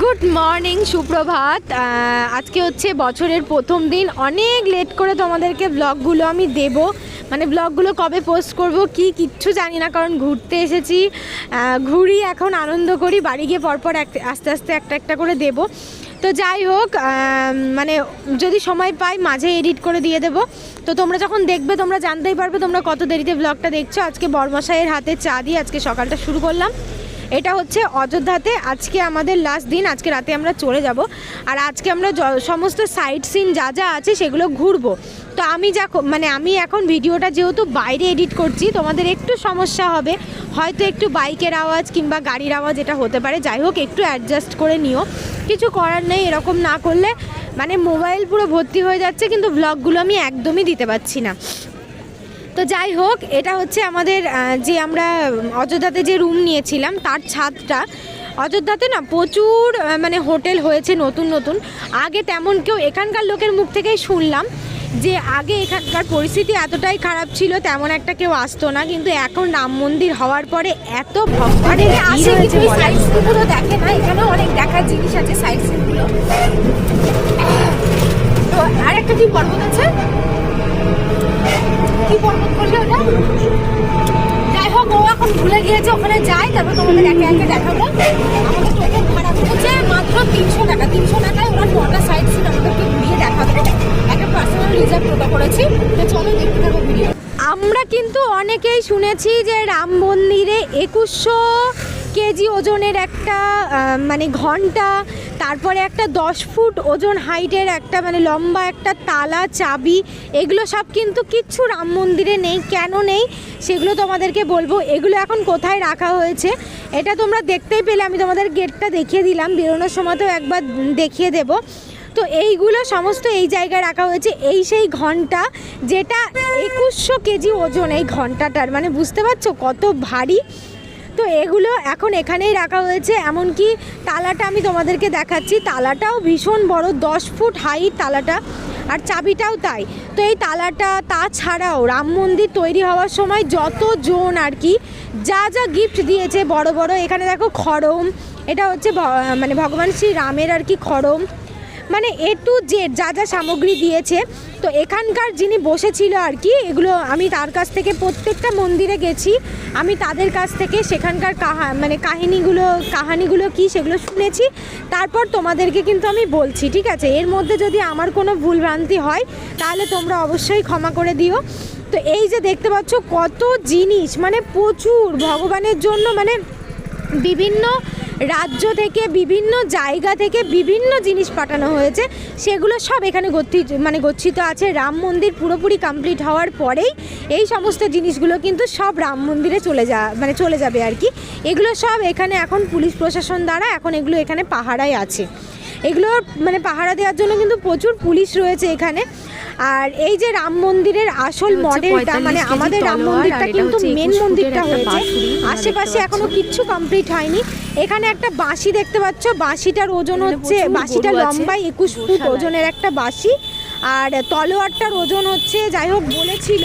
Good morning সুপ্রভাত। আজকে হচ্ছে বছরের প্রথম দিন। অনেক লেট করে তোমাদেরকে ব্লগগুলো আমি দেব। মানে ব্লগগুলো কবে পোস্ট করব, কি কিচ্ছু জানি না, কারণ ঘুরতে এসেছি। ঘুরি এখন, আনন্দ করি, বাড়ি গিয়ে পরপর এক- আস্তে আস্তে একটা একটা করে দেব। তো যাই হোক মানে যদি সময় পাই, মাঝে এডিট করে দিয়ে দেব। তো তোমরা যখন দেখবে, তোমরা জানতেই পারবে তোমরা কত দেরিতে ব্লগটা দেখছ। আজকে বর্মশাইয়ের হাতে চা দিয়ে আজকে সকালটা শুরু করলাম। এটা হচ্ছে অযোধ্যাতে। আজকে আমাদের লাস্ট দিন, আজকে রাতে আমরা চলে যাব। আর আজকে আমরা সমস্ত সাইট সিন যা যা আছে সেগুলো ঘুরবো। তো আমি যা মানে আমি এখন ভিডিওটা যেহেতু বাইরে এডিট করছি, তোমাদের একটু সমস্যা হবে। হয়তো একটু বাইকের আওয়াজ কিংবা গাড়ির আওয়াজ এটা হতে পারে। যাই হোক, একটু অ্যাডজাস্ট করে নিও। কিছু করার নেই, এরকম না করলে মানে মোবাইল পুরো ভর্তি হয়ে যাচ্ছে, কিন্তু ব্লগগুলো আমি একদমই দিতে পারছি না। তো যাই হোক এটা হচ্ছে আমাদের যে আমরা অযোধ্যাতে যে রুম নিয়েছিলাম তার ছাদটা। অযোধ্যাতে না প্রচুর মানে হোটেল হয়েছে নতুন নতুন। আগে তেমন কেউ এখানকার লোকের মুখ থেকেই শুনলাম যে আগে এখানকার পরিস্থিতি এতটাই খারাপ ছিল তেমন একটা কেউ আসতো না। কিন্তু এখন রাম মন্দির হওয়ার পরে এত ভক্তদের ভিড় হয়েছে বলার মতো না। দেখে না এখানেও অনেক দেখার জিনিস আছে সাইড সিনগুলো তো আর একটা কি পর্বত আছে? যাই হোক, ও এখন ভুলে গিয়েছে, ওখানে যাই তারপর তোমাদের একে একে দেখাবো। আমাদের টোকেন ভাড়া করেছে মাত্র তিনশো টাকা। তিনশো টাকায় ওরা নটা সাইড সিন আমাদেরকে ঘুরিয়ে দেখাবে। একটা পার্সোনাল রিজার্ভ টোটা করেছি। তো চলো দেখতে থাকো ভিডিও আমরা কিন্তু অনেকেই শুনেছি যে রাম মন্দিরে একুশশো কেজি ওজনের একটা মানে ঘণ্টা, তারপরে একটা দশ ফুট ওজন হাইটের একটা মানে লম্বা একটা তালা, চাবি, এগুলো সব কিন্তু কিচ্ছু রাম মন্দিরে নেই। কেন নেই? সেগুলো তোমাদেরকে বলব। এগুলো এখন কোথায় রাখা হয়েছে? এটা তোমরা দেখতেই পেলে। আমি তোমাদের গেটটা দেখিয়ে দিলাম। বেরোনোর সময়তেও একবার দেখিয়ে দেবো। তো এইগুলো সমস্ত এই জায়গায় রাখা হয়েছে। এই সেই ঘণ্টা যেটা একুশশো কেজি ওজন এই ঘন্টাটার। মানে বুঝতে পারছ কত ভারী? তো এগুলো এখন এখানেই রাখা হয়েছে, এমনকি তালাটা আমি তোমাদেরকে দেখাচ্ছি। তালাটাও ভীষণ বড়, দশ ফুট হাইট তালাটা, আর চাবিটাও তাই। তো এই তালাটা তাছাড়াও রাম মন্দির তৈরি হওয়ার সময় যত জন আর কি, যা যা গিফট দিয়েছে বড় বড়, এখানে দেখো খড়ম, এটা হচ্ছে মানে ভগবান শ্রী রামের আর কি খড়ম। মানে এ টু জেড যা যা সামগ্রী দিয়েছে, তো এখানকার যিনি বসেছিল আর কি, এগুলো আমি তার কাছ থেকে প্রত্যেকটা মন্দিরে গেছি। আমি তাদের কাছ থেকে সেখানকার কাহা মানে কাহিনিগুলো, কাহানিগুলো কি সেগুলো শুনেছি। তারপর তোমাদেরকে কিন্তু আমি বলছি, ঠিক আছে? এর মধ্যে যদি আমার কোনো ভুলভ্রান্তি হয়, তাহলে তোমরা অবশ্যই ক্ষমা করে দিও। তো এই যে দেখতে পাচ্ছ, কত জিনিস মানে প্রচুর ভগবানের জন্য মানে বিভিন্ন রাজ্য থেকে বিভিন্ন জায়গা থেকে বিভিন্ন জিনিস পাঠানো হয়েছে। সেগুলো সব এখানে গচ্ছিত মানে গচ্ছিত আছে। রাম মন্দির পুরোপুরি কমপ্লিট হওয়ার পরেই এই সমস্ত জিনিসগুলো কিন্তু সব রাম মন্দিরে চলে যা মানে চলে যাবে আর কি। এগুলো সব এখানে এখন পুলিশ প্রশাসন দ্বারা এখন এগুলো এখানে পাহারায় আছে। এগুলো মানে পাহারা দেওয়ার জন্য কিন্তু প্রচুর পুলিশ রয়েছে এখানে। আর এই যে রাম মন্দিরের আসল মডেলটা মানে আমাদের রাম মন্দিরটা কিন্তু মেন মন্দিরটা হয়েছে। আশেপাশে এখনও। কিচ্ছু কমপ্লিট হয়নি। এখানে একটা বাঁশি দেখতে পাচ্ছ। বাঁশিটার ওজন হচ্ছে বাঁশিটা লম্বাই একুশ ফুট ওজনের একটা বাঁশি। আর তলোয়ারটার ওজন হচ্ছে যাই হোক বলেছিল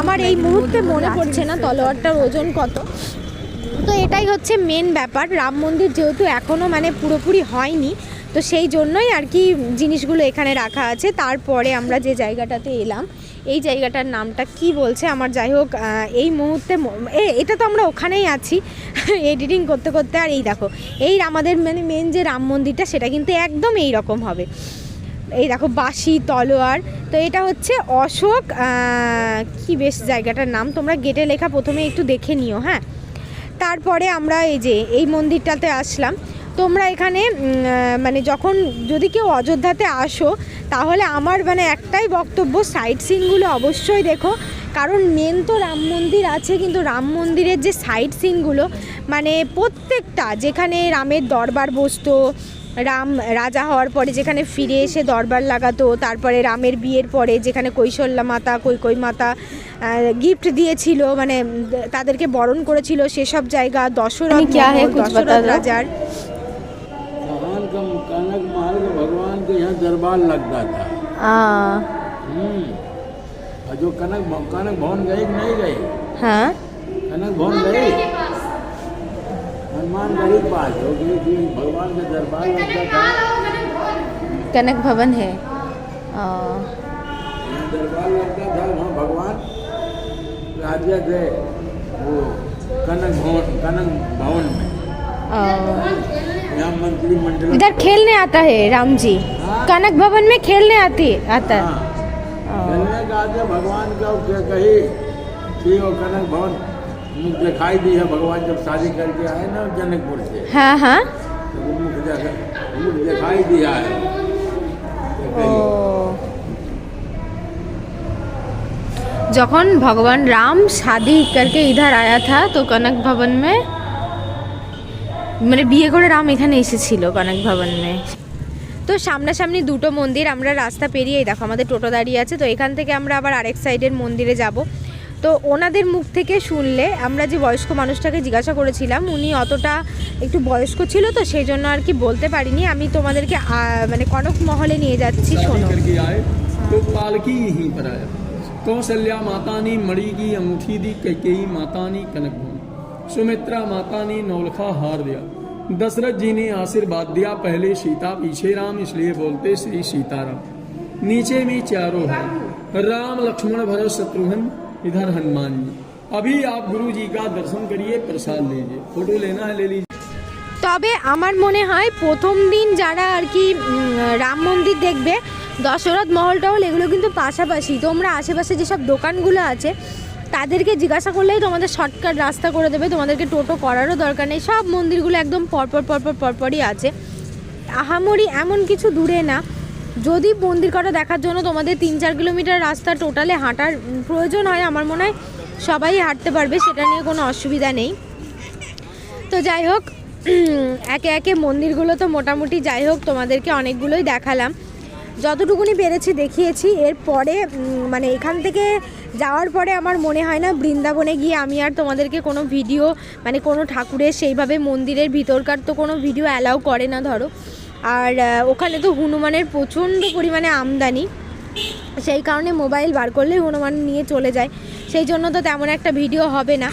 আমার এই মুহূর্তে মনে পড়ছে না তলোয়ারটার ওজন কত। তো এটাই হচ্ছে মেন ব্যাপার। রাম মন্দির যেহেতু এখনও মানে পুরোপুরি হয়নি তো সেই জন্যই আর কি জিনিসগুলো এখানে রাখা আছে। তারপরে আমরা যে জায়গাটাতে এলাম, এই জায়গাটার নামটা কি বলছে? আমার যাই হোক এই মুহূর্তে এ, এটা তো আমরা ওখানেই আছি। এডিটিং করতে করতে আর এই দেখো, এই আমাদের মানে মেন যে রাম মন্দিরটা, সেটা কিন্তু একদম এই রকম হবে। এই দেখো, বাঁশি, তলোয়ার, তো এটা হচ্ছে অশোক কি বেশ জায়গাটার নাম? তোমরা গেটে লেখা প্রথমে একটু দেখে নিও হ্যাঁ? তারপরে আমরা এই যে, এই মন্দিরটাতে আসলাম। তোমরা এখানে মানে যখন যদি কেউ অযোধ্যাতে আসো তাহলে আমার মানে একটাই বক্তব্য সাইট সিনগুলো অবশ্যই দেখো। কারণ মেন তো রাম মন্দির আছে কিন্তু রাম মন্দিরের যে সাইট সিনগুলো মানে প্রত্যেকটা যেখানে রামের দরবার বসতো রাম রাজা হওয়ার পরে যেখানে ফিরে এসে দরবার লাগাতো তারপরে রামের বিয়ের পরে যেখানে কৈশল্যা মাতা কৈকই মাতা গিফট দিয়েছিল মানে তাদেরকে বরণ করেছিল সেসব জায়গা দশরথ দশরথ রাজার। यहाँ दरबार लगता था। हम्म। और जो कनक कनक भवन गए नहीं गए? হ্যাঁ कनक भवन गए? हाँ, हनुमान गढ़ी पास हो गई थी भगवान का दरबार लगता था? कनक भवन है। दरबार लगता था? वहाँ भगवान राज्य थे वो कनक भवन कनक भवन में। है इधर खेलने आता है राम जी। हाँ। कनक भवन में खेलने आती आता है। हाँ। हाँ। भगवान का कही थी वो कनक भवन? दिखाई दी है भगवान जब शादी करके आए ना जनकपुर से। हाँ हाँ। तो दिखाई दिया है। तो जखन भगवान राम शादी करके इधर आया था तो कनक भवन में মানে বিয়ে করে রাম এখানে এসেছিল কনক ভবন মে তো সামনাসামনি দুটো মন্দির আমরা রাস্তা পেরিয়েই দেখো আমাদের টোটো দাঁড়িয়ে আছে তো এখান থেকে আমরা আবার আরেক সাইডের মন্দিরে যাব তো ওনাদের মুখ থেকে শুনলে আমরা যে বয়স্ক মানুষটাকে জিজ্ঞাসা করেছিলাম উনি অতটা একটু বয়স্ক ছিল তো সেই জন্য আর কি বলতে পারিনি আমি তোমাদেরকে আহ, মানে কনক মহলে নিয়ে যাচ্ছি शादी শোনো करके आए तो पालकी यहीं पर आया कौशल्या माता ने मणि की अंगूठी दी कैकेयी माता ने कनक भवन सुमित्रा माता ने नौलखा हार दिया दशरथ जी ने आशीर्वाद दिया पहले सीता पीछे राम इसलिए बोलते श्री सीताराम नीचे में चारों है राम लक्ष्मण भरत शत्रुघ्न इधर हनुमान जी अभी आप गुरु जी का दर्शन करिए प्रसाद लीजिए फोटो लेना है ले लीजिए তবে আমার মনে হয় প্রথম দিন যারা আর কি উম, রাম মন্দির দেখবে দশরথ মহল টহল এগুলো কিন্তু পাশাপাশি তোমরা আশেপাশে যেসব দোকানগুলো আছে তাদেরকে জিজ্ঞাসা করলেই তোমাদের শর্টকাট রাস্তা করে দেবে, তোমাদেরকে টোটো করারও দরকার নেই, সব মন্দিরগুলো একদম পরপর পরপর, পরপরই আছে। আহামরি এমন কিছু দূরে না, যদি মন্দির কটা দেখার জন্য তোমাদের তিন চার কিলোমিটার রাস্তা টোটালে হাঁটার প্রয়োজন হয়, আমার মনে হয় সবাই হাঁটতে পারবে, সেটা নিয়ে কোনো অসুবিধা নেই। তো যাই হোক, একে একে মন্দিরগুলো তো মোটামুটি যাই হোক, তোমাদেরকে অনেকগুলোই দেখালাম। যতটুকুনি পেরেছি দেখিয়েছি, এরপরে মানে এখান থেকে যাওয়ার পরে আমার মনে হয় না বৃন্দাবনে গিয়ে আমি আর তোমাদেরকে কোনো ভিডিও মানে কোনো ঠাকুরের সেইভাবে মন্দিরের ভিতরকার তো কোনো ভিডিও অ্যালাউ করে না, ধরো। আর ওখানে তো হনুমানের প্রচণ্ড পরিমাণে আমদানি। সেই কারণে মোবাইল বার করলে হনুমান নিয়ে চলে যায়। সেই জন্য তো তেমন একটা ভিডিও হবে না।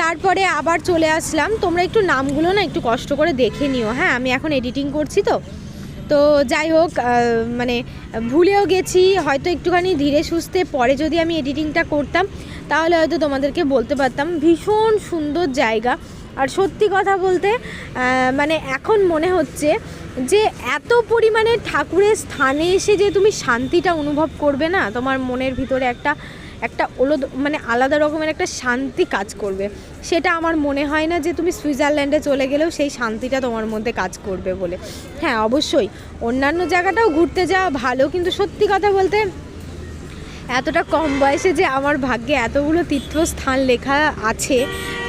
তারপরে আবার চলে আসলাম। তোমরা একটু নামগুলো না একটু কষ্ট করে দেখে নিও। হ্যাঁ আমি এখন এডিটিং করছি তো। তো যাই হোক মানে ভুলেও গেছি, হয়তো একটুখানি ধীরে সুস্থে পরে যদি আমি এডিটিংটা করতাম, তাহলে হয়তো তোমাদেরকে বলতে পারতাম, ভীষণ সুন্দর জায়গা। আর সত্যি কথা বলতে মানে এখন মনে হচ্ছে যে এত পরিমাণে ঠাকুরের স্থানে এসে যে তুমি শান্তিটা অনুভব করবে না, তোমার মনের ভিতরে একটা একটা মানে আলাদা রকমের একটা শান্তি কাজ করবে। সেটা আমার মনে হয় না যে তুমি সুইজারল্যান্ডে চলে গেলেও সেই শান্তিটা তোমার মধ্যে কাজ করবে বলে। হ্যাঁ অবশ্যই। অন্যান্য জায়গাটাও ঘুরতে যাওয়া ভালো, কিন্তু সত্যি কথা বলতে এতটা কম বয়সে যে আমার ভাগ্যে এতগুলো তীর্থস্থান লেখা আছে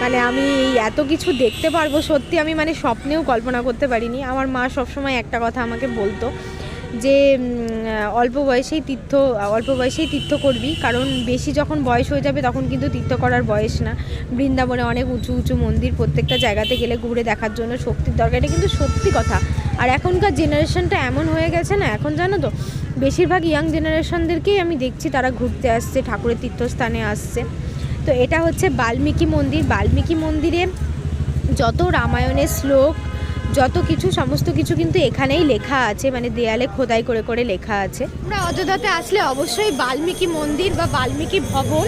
মানে আমি এত কিছু দেখতে পারব, সত্যি আমি মানে স্বপ্নেও কল্পনা করতে পারিনি। আমার মা সবসময় একটা কথা আমাকে বলতো যে অল্প বয়সেই তীর্থ, অল্প বয়সেই তীর্থ করবি, কারণ বেশি যখন বয়স হয়ে যাবে তখন কিন্তু তীর্থ করার বয়স না। বৃন্দাবনে অনেক উঁচু উঁচু মন্দির, প্রত্যেকটা জায়গাতে গেলে ঘুরে দেখার জন্য শক্তির দরকার। এটা কিন্তু সত্যি কথা। আর এখনকার জেনারেশনটা এমন হয়ে গেছে না, এখন জানো তো, বেশিরভাগ ইয়াং জেনারেশনদেরকেই আমি দেখছি তারা ঘুরতে আসছে, ঠাকুরের তীর্থস্থানে আসছে। তো এটা হচ্ছে বাল্মীকি মন্দির। বাল্মীকি মন্দিরে যত রামায়ণের শ্লোক যত কিছু, সমস্ত কিছু কিন্তু এখানেই লেখা আছে মানে দেয়ালে খোদাই করে করে লেখা আছে। আমরা অযোধ্যাতে আসলে অবশ্যই বাল্মীকি মন্দির বা বাল্মীকি ভবন,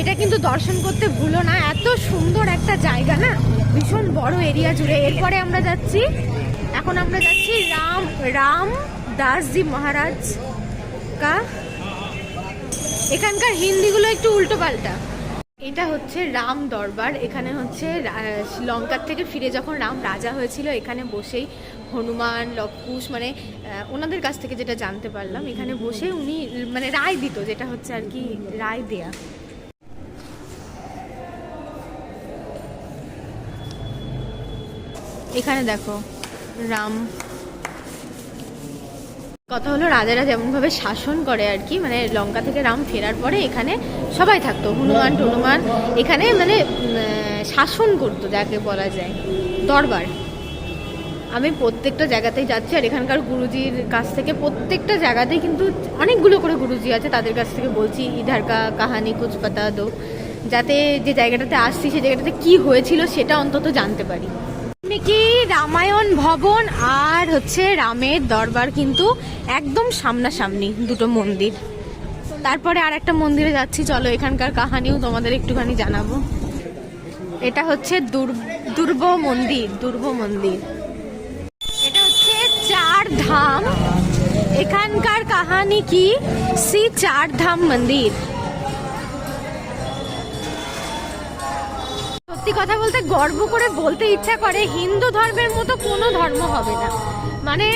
এটা কিন্তু দর্শন করতে ভুলো না। এত সুন্দর একটা জায়গা না? ভীষণ বড় এরিয়া জুড়ে। এরপরে আমরা যাচ্ছি, এখন আমরা যাচ্ছি রাম রাম দাসজি মহারাজ কা। এখানকার হিন্দিগুলো একটু উল্টো পাল্টা এটা হচ্ছে রাম দরবার। এখানে হচ্ছে লঙ্কার থেকে ফিরে যখন রাম রাজা হয়েছিল, এখানে বসেই হনুমান লক্ষুষ মানে ওনাদের কাছ থেকে যেটা জানতে পারলাম, এখানে বসে উনি মানে রায় দিত, যেটা হচ্ছে আর কি রায় দেয়া। এখানে দেখো, রাম কথা হলো রাজারা যেমনভাবে শাসন করে আর কি মানে লঙ্কা থেকে রাম ফেরার পরে এখানে সবাই থাকতো, হনুমান, টনুমান, এখানে মানে শাসন করতো যাকে বলা যায়, দরবার। আমি প্রত্যেকটা জায়গাতেই যাচ্ছি আর এখানকার গুরুজির কাছ থেকে প্রত্যেকটা জায়গাতেই কিন্তু অনেকগুলো করে গুরুজি আছে, তাদের কাছ থেকে বলছি, ইধার কা কাহানি কুচ পাতা দো। যাতে যে জায়গাটাতে আসছি সেই জায়গাটাতে কি হয়েছিল সেটা অন্তত জানতে পারি। কি রামায়ণ ভবন আর হচ্ছে রামের দরবার কিন্তু একদম সামনাসামনি দুটো মন্দির? তারপরে আর একটা মন্দিরে যাচ্ছি, চলো এখানকার কাহানিও তোমাদের একটুখানি জানাব। এটা হচ্ছে দুর- দুর্ব মন্দির দুর্ব মন্দির। এটা হচ্ছে চার ধাম। এখানকার কাহানি কি? শ্রী চার ধাম মন্দির। কথা বলতে গর্ব করে বলতে ইচ্ছা করে, হিন্দু ধর্মের মতো কোনো ধর্ম হবে না। মানে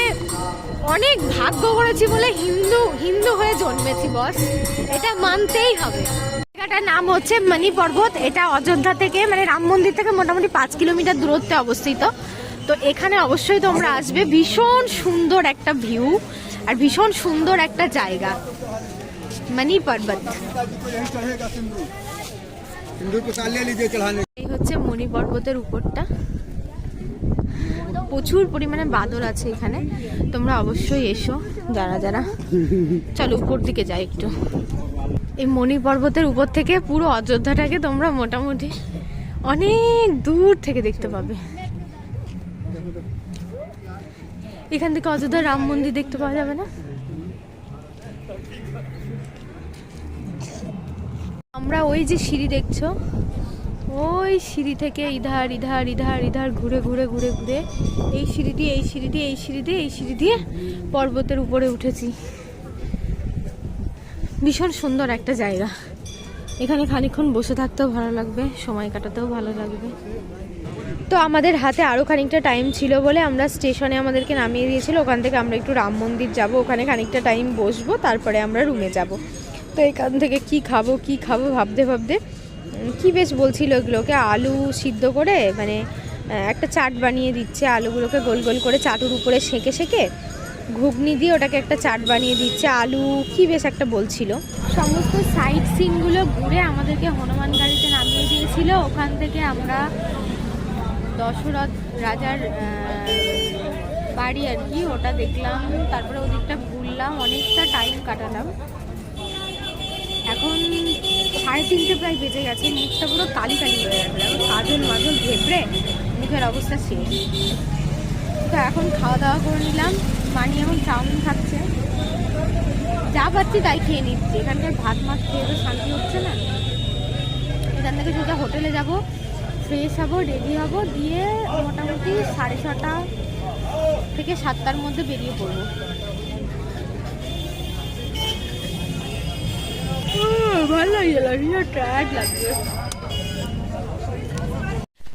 অনেক ভাগ্য করেছি বলে হিন্দু হিন্দু হয়ে জন্মেছি, বস। এটা মানতেই হবে। জায়গাটার নাম হচ্ছে মণি পর্বত। এটা অযোধ্যা থেকে মানে রাম মন্দির থেকে মোটামুটি পাঁচ কিলোমিটার দূরত্বে অবস্থিত। তো এখানে অবশ্যই তোমরা আসবে। ভীষণ সুন্দর একটা ভিউ আর ভীষণ সুন্দর একটা জায়গা। মণি পর্বত। মণি পর্বতের উপরটা। প্রচুর পরিমাণে বাদর আছে এখানে। তোমরা অবশ্যই এসো, যারা যারা। চলো, উপর দিকে যাই একটু। এই মণি পর্বতের উপর থেকে পুরো অযোধ্যাটাকে তোমরা মোটামুটি অনেক দূর থেকে দেখতে পাবে। এখান থেকে অযোধ্যার রাম মন্দির দেখতে পাওয়া যাবে না? আমরা ওই যে সিঁড়ি দেখছ ওই সিঁড়ি থেকে ইধার ইধার ইধার ইধার ঘুরে ঘুরে ঘুরে ঘুরে এই সিঁড়ি দিয়ে, এই সিঁড়ি দিয়ে, এই সিঁড়ি দিয়ে, এই সিঁড়ি দিয়ে পর্বতের উপরে উঠেছি। ভীষণ সুন্দর একটা জায়গা। এখানে খানিকক্ষণ বসে থাকতেও ভালো লাগবে, সময় কাটাতেও ভালো লাগবে। তো আমাদের হাতে আরও খানিকটা টাইম ছিল বলে আমরা স্টেশনে আমাদেরকে নামিয়ে দিয়েছিল, ওখান থেকে আমরা একটু রাম মন্দির যাব, ওখানে খানিকটা টাইম বসবো, তারপরে আমরা রুমে যাব। তো এখান থেকে কি খাব কি খাব ভাবতে ভাবতে কি বেশ বলছিল এগুলোকে? আলু সিদ্ধ করে মানে একটা চাট বানিয়ে দিচ্ছে, আলুগুলোকে গোল গোল করে চাটুর উপরে সেঁকে সেঁকে। ঘুগনি দিয়ে ওটাকে একটা চাট বানিয়ে দিচ্ছে। আলু কি বেশ একটা বলছিল? সমস্ত সাইট সিনগুলো ঘুরে আমাদেরকে হনুমান গাড়িতে নামিয়ে দিয়েছিল। ওখান থেকে আমরা দশরথ রাজার বাড়ি আর কি, ওটা দেখলাম। তারপরে ওদিকটা ঘুরলাম। অনেকটা টাইম কাটালাম। এখন সাড়ে তিনটে প্রায় বেজে গেছে, মুখটা পুরো কালি কালি হয়ে গেছে। কাজল মাজল ঘেপড়ে মুখের অবস্থা শেষ। তো এখন খাওয়া দাওয়া করে নিলাম। মানি এখন চাউমিন খাচ্ছে। যা পাচ্ছি তাই খেয়ে নিচ্ছি। এখানকার ভাত মাছ খেয়ে তো শান্তি হচ্ছে না। এখান থেকে সোজা হোটেলে যাব ফ্রেশ হব রেডি হব, দিয়ে মোটামুটি সাড়ে ছটা থেকে সাতটার মধ্যে বেরিয়ে পড়ব।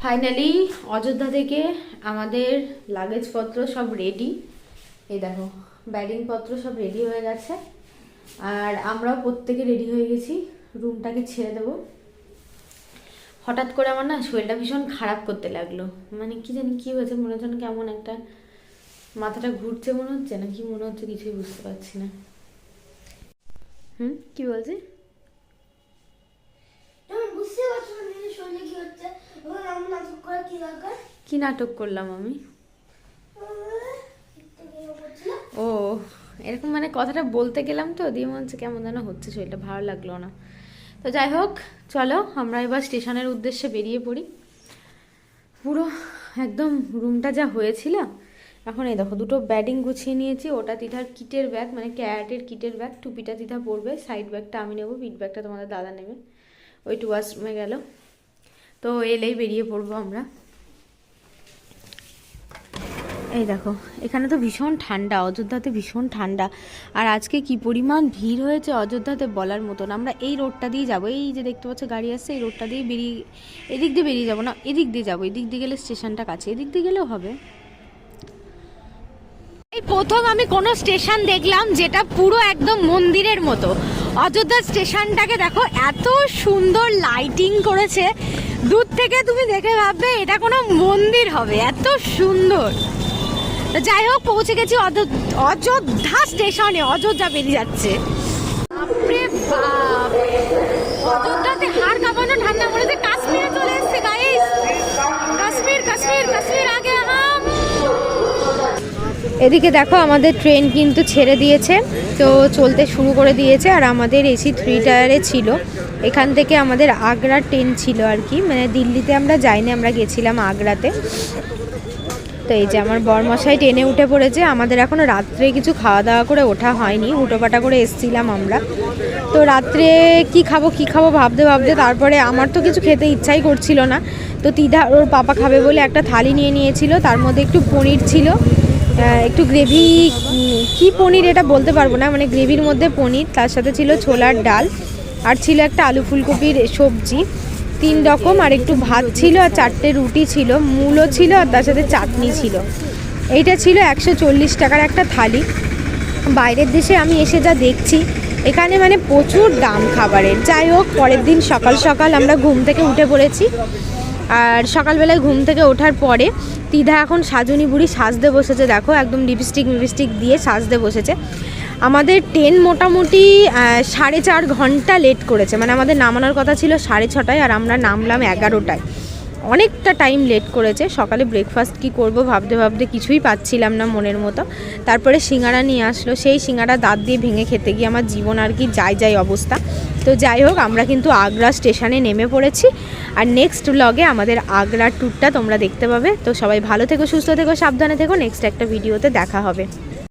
ফাইনালি অযোধ্যা থেকে আমাদের লাগেজপত্র সব রেডি এই দেখো ব্যাডিংপত্র সব রেডি হয়ে গেছে। আর আমরাও প্রত্যেকে রেডি হয়ে গেছি রুমটাকে ছেড়ে দেবো। হঠাৎ করে আমার না শরীরটা ভীষণ খারাপ করতে লাগল। মানে কি জানি কি হয়েছে, মনে হচ্ছে কেমন একটা মাথাটা ঘুরছে মনে হচ্ছে না, কি মনে হচ্ছে কিছুই বুঝতে পারছি না। হুম? কি বলছি? কি নাটক করলাম আমি? ও এরকম মানে কথাটা বলতে গেলাম তো দিয়ে মনে হচ্ছে কেমন যেন হচ্ছে শরীরটা ভালো লাগল না। তো যাই হোক চলো আমরা এবার স্টেশনের উদ্দেশ্যে বেরিয়ে পড়ি। পুরো একদম রুমটা যা হয়েছিল এখন এই দেখো, দুটো ব্যাডিং গুছিয়ে নিয়েছি। ওটা দিদার কিটের ব্যাগ মানে ক্যারেটের কিটের ব্যাগ টুপিটা দিদা পরবে। সাইড ব্যাগটা আমি নেব পিট ব্যাগটা তোমাদের দাদা নেবে। ওই টু ওয়াশরুমে গেল। তো এলেই বেরিয়ে পড়ব আমরা। এই দেখো, এখানে তো ভীষণ ঠান্ডা, অযোধ্যাতে ভীষণ ঠান্ডা। আর আজকে কি পরিমাণ ভিড় হয়েছে অযোধ্যাতে বলার মতন। আমরা এই রোডটা দিয়ে যাব। এই যে দেখতে পাচ্ছ গাড়ি আসছে, এই রোডটা দিয়ে বেরিয়ে, এদিক দিয়ে বেরিয়ে যাব না, এদিক দিয়ে যাব। এদিক দিয়ে গেলে স্টেশনটা কাছে, এদিক দিয়ে গেলেও হবে। প্রথম আমি কোনো স্টেশন দেখলাম যেটা পুরো একদম মন্দিরের মতো। অযোধ্যা স্টেশনটাকে দেখো, এত সুন্দর লাইটিং করেছে। দূর থেকে তুমি দেখে ভাববে, এটা কোনো মন্দির হবে, এত সুন্দর। যাই হোক, পৌঁছে গেছি অযো- অযোধ্যা স্টেশনে, অযোধ্যা বেরিয়ে যাচ্ছে। বাপরে বাপ! অযোধ্যাতে এদিকে দেখো আমাদের ট্রেন কিন্তু ছেড়ে দিয়েছে, তো চলতে শুরু করে দিয়েছে আর আমাদের এসি থ্রি টায়ারে ছিল। এখান থেকে আমাদের আগ্রার ট্রেন ছিল আর কি মানে দিল্লিতে আমরা যাইনি, আমরা গেছিলাম আগ্রাতে। তো এই যে আমার বরমশাই ট্রেনে উঠে পড়েছে, আমাদের এখনও রাত্রে কিছু খাওয়া দাওয়া করে ওঠা হয়নি হুটোপাটা করে এসছিলাম আমরা। তো রাত্রে কি খাব কি খাব ভাবতে ভাবতে তারপরে আমার তো কিছু খেতে ইচ্ছাই করছিল না। তো তিধা ওর পাপা খাবে বলে একটা থালি নিয়ে নিয়েছিল, তার মধ্যে একটু পনির ছিল একটু গ্রেভি কি পনির এটা বলতে পারব না মানে গ্রেভির মধ্যে পনির, তার সাথে ছিল ছোলার ডাল, আর ছিল একটা আলু ফুলকপির সবজি, তিন রকম, আর একটু ভাত ছিল, আর চারটে রুটি ছিল মূলো ছিল, আর তার সাথে চাটনি ছিল। এইটা ছিল একশো চল্লিশ টাকার একটা থালি। বাইরের দেশে আমি এসে যা দেখছি, এখানে মানে প্রচুর দাম খাবারের। যাই হোক, পরের দিন সকাল সকাল আমরা ঘুম থেকে উঠে পড়েছি। আর সকালবেলায় ঘুম থেকে ওঠার পরে তিধা এখন সাজুনি বুড়ি সাজতে বসেছে, দেখো একদম লিপস্টিক মিপস্টিক দিয়ে সাজতে বসেছে। আমাদের ট্রেন মোটামুটি সাড়ে চার ঘণ্টা লেট করেছে মানে আমাদের নামানোর কথা ছিল সাড়ে ছটায় আর আমরা নামলাম এগারোটায়। অনেকটা টাইম লেট করেছে। সকালে ব্রেকফাস্ট কি করব ভাবতে ভাবতে কিছুই পাচ্ছিলাম না মনের মতো। তারপরে সিঙ্গারা নিয়ে আসলো। সেই সিঙ্গারা দাঁত দিয়ে ভেঙে খেতে গিয়ে আমার জীবন আর কি যাই যাই অবস্থা। তো যাই হোক, আমরা কিন্তু আগ্রা স্টেশনে নেমে পড়েছি। আর নেক্সট ব্লগে আমাদের আগ্রার ট্যুরটা তোমরা দেখতে পাবে। তো সবাই ভালো থেকো, সুস্থ থেকো, সাবধানে থেকো। নেক্সট একটা ভিডিওতে দেখা হবে।